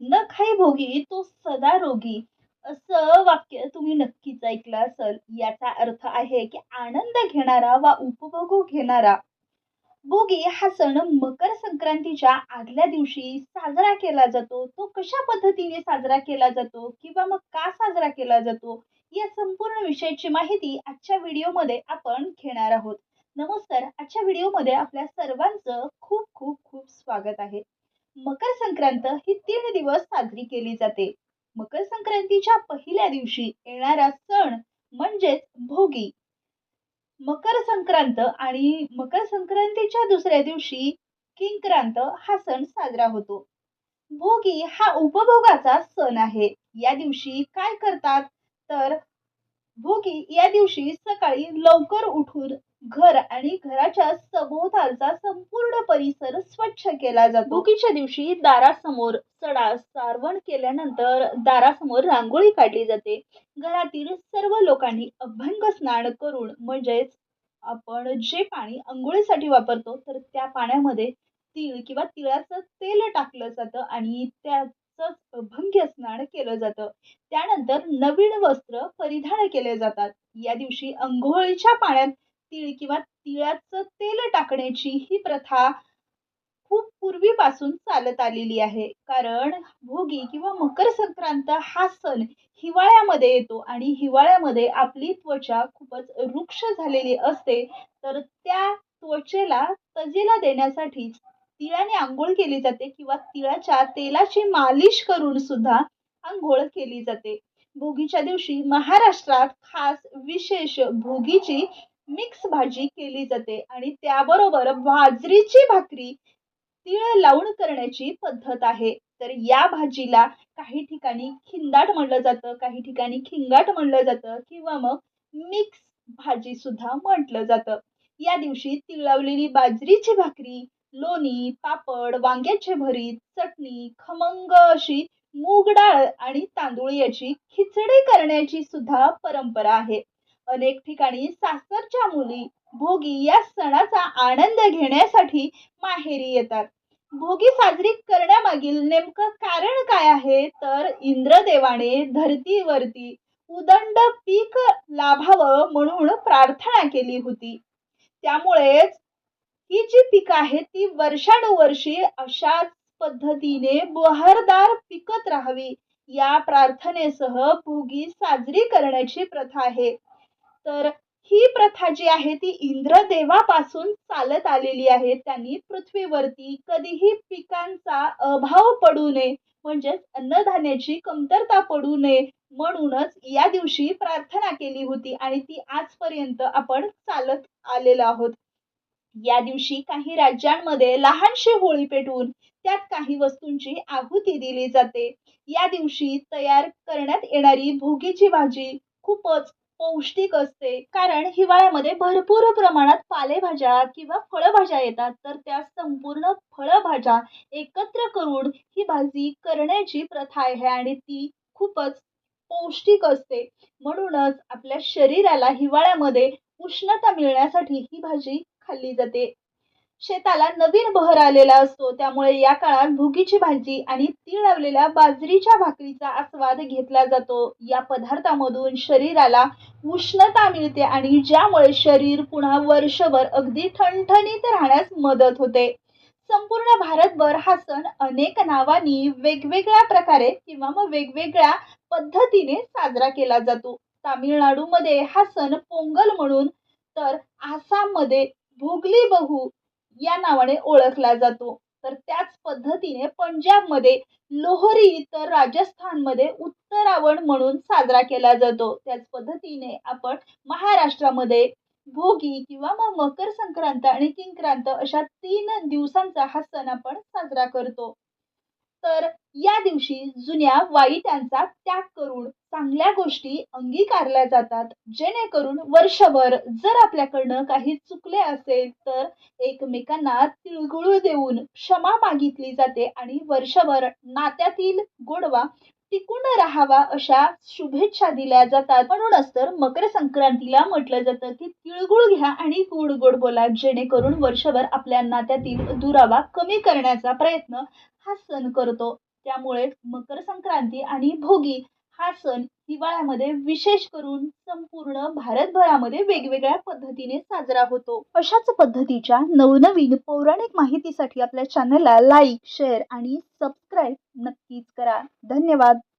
न खाई भोगी तो सदा रोगी. असं वाक्य तुम्ही नक्कीच ऐकलं असेल. याचा अर्थ आहे की आनंद घेणारा वा उपभोग घेणारा. भोगी हा सण मकर संक्रांतीच्या आदल्या दिवशी साजरा केला जातो. तो कशा पद्धतीने साजरा केला जातो किंवा मग का साजरा केला जातो या संपूर्ण विषयाची माहिती आजच्या व्हिडिओमध्ये आपण घेणार आहोत. नमस्कार. आजच्या व्हिडिओमध्ये आपल्या सर्वांचं खूप खूप खूप स्वागत आहे. मकर संक्रांत ही तीन दिवस साजरी केली जाते. मकर संक्रांतीच्या पहिल्या दिवशी येणारा सण म्हणजेच भोगी. मकर संक्रांत आणि मकर संक्रांतीच्या दुसऱ्या दिवशी किंक्रांत हा सण साजरा होतो. भोगी हा उपभोगाचा सण आहे. या दिवशी काय करतात? तर भोगी या दिवशी सकाळी लवकर उठून घर आणि घराच्या सभोवतालचा संपूर्ण परिसर स्वच्छ केला जातो. भोगीच्या दिवशी दारासमोर सडा सारवण केल्यानंतर दारासमोर रांगोळी काढली जाते. घरातील सर्व लोकांनी अभ्यंग स्नान करून म्हणजेच आपण जे पाणी आंघोळीसाठी वापरतो तर त्या पाण्यामध्ये तीळ किंवा तिळाचं तेल टाकलं जातं आणि त्या अभंग्य स्नान केलं जातं. त्यानंतर नवीन वस्त्र परिधान केले जातात. या दिवशी अंघोळीच्या पाण्यात तीळ किंवा तिळाचं तेल टाकण्याची ही प्रथा खूप पूर्वीपासून चालत आलेली आहे. कारण भोगी किंवा मकर संक्रांत हा सण हिवाळ्यामध्ये येतो आणि हिवाळ्यामध्ये आपली त्वचा खूपच रुक्ष झालेली असते. तर त्या त्वचेला तजेला देण्यासाठी तिळाने आंघोळ केली जाते किंवा तिळाच्या तेलाची मालिश करून सुद्धा आंघोळ केली जाते. भोगीच्या दिवशी महाराष्ट्रात खास विशेष भोगीची मिक्स भाजी केली जाते आणि त्याबरोबर बाजरीची भाकरी तीळ लावून करण्याची पद्धत आहे. तर या भाजीला काही ठिकाणी खिंदाट म्हणलं जातं काही ठिकाणी खिंगाट म्हणलं जातं किंवा मग मिक्स भाजी सुद्धा म्हटलं जातं. या दिवशी तीळ लावलेली बाजरीची भाकरी लोणी पापड वांग्याचे भरीत चटणी खमंग अशी मूग डाळ आणि तांदूळ याची खिचडी करण्याची सुद्धा परंपरा आहे. अनेक ठिकाणी सासरच्या मुली भोगी या सणाचा आनंद घेण्यासाठी माहेरी येतात. भोगी साजरी करण्यामागील नेमकं कारण काय आहे? तर इंद्रदेवाने धरतीवरती उदंड पीक लाभावं म्हणून प्रार्थना केली होती. त्यामुळेच ही जी पिकं आहेत ती वर्षानुवर्षी अशाच पद्धतीने बहरदार पिकत राहावी या प्रार्थनेसह भोगी साजरी करण्याची प्रथा आहे. तर ही प्रथा जी आहे ती इंद्रदेवापासून चालत आलेली आहे. त्यांनी पृथ्वीवरती कधीही पिकांचा अभाव पडू नये म्हणजेच अन्नधान्याची कमतरता पडू नये म्हणूनच या दिवशी प्रार्थना केली होती आणि ती आजपर्यंत आपण चालत आलेलो आहोत. या दिवशी काही राज्यांमध्ये लहानशी होळी पेटवून त्यात काही वस्तूंची आहुती दिली जाते. या दिवशी तयार करण्यात येणारी भोगीची भाजी खूपच पौष्टिक असते. कारण हिवाळ्यामध्ये भरपूर प्रमाणात पालेभाज्या किंवा फळभाज्या येतात. तर त्या संपूर्ण फळभाज्या एकत्र करून ही भाजी करण्याची प्रथा आहे आणि ती खूपच पौष्टिक असते. म्हणूनच आपल्या शरीराला हिवाळ्यामध्ये उष्णता मिळण्यासाठी ही भाजी खाल्ली जाते. शेताला नवीन बहर आलेला असतो. त्यामुळे या काळात भुगीची भाजी आणि तीळ लावलेल्या बाजरीच्या भाकरीचा आस्वाद घेतला जातो. या पदार्थामधून शरीराला उष्णता मिळते आणि ज्यामुळे शरीर पुन्हा वर्षभर अगदी ठणठणीत राहण्यास मदत होते. संपूर्ण भारतभर हा सण अनेक नावांनी वेगवेगळ्या प्रकारे किंवा मग वेगवेगळ्या पद्धतीने साजरा केला जातो. तामिळनाडूमध्ये हा सण पोंगल म्हणून तर आसाममध्ये भोगली बहू या नावाने ओळखला जातो. तर त्याच पद्धतीने पंजाबमध्ये लोहरी तर राजस्थानमध्ये उत्तरावण म्हणून साजरा केला जातो. त्याच पद्धतीने आपण महाराष्ट्रामध्ये भोगी किंवा मग मकर संक्रांत आणि किंक्रांत अशा तीन दिवसांचा हा सण आपण साजरा करतो. तर या दिवशी जुन्या वाईटांचा त्याग करून चांगल्या गोष्टी अंगीकारल्या जातात. जेणेकरून वर्षभर जर आपल्याकडनं काही चुकले असेल तर एकमेकांना तिळगुळ देऊन क्षमा मागितली जाते आणि वर्षभर नात्यातील गोडवा टिकून राहावा अशा शुभेच्छा दिल्या जातात. म्हणूनच तर मकर संक्रांतीला म्हटलं जातं की तिळगुळ घ्या आणि गोड गोड बोला जेणेकरून वर्षभर आपल्या नात्यातील दुरावा कमी करण्याचा प्रयत्न हा सण करतो. त्यामुळे मकर संक्रांती आणि भोगी हा सण हिवाळ्यामध्ये विशेष करून संपूर्ण भारतभरामध्ये वेगवेगळ्या पद्धतीने साजरा होतो. अशाच पद्धतीच्या नवनवीन पौराणिक माहितीसाठी आपल्या चॅनलला लाईक शेअर आणि सबस्क्राईब नक्कीच करा. धन्यवाद.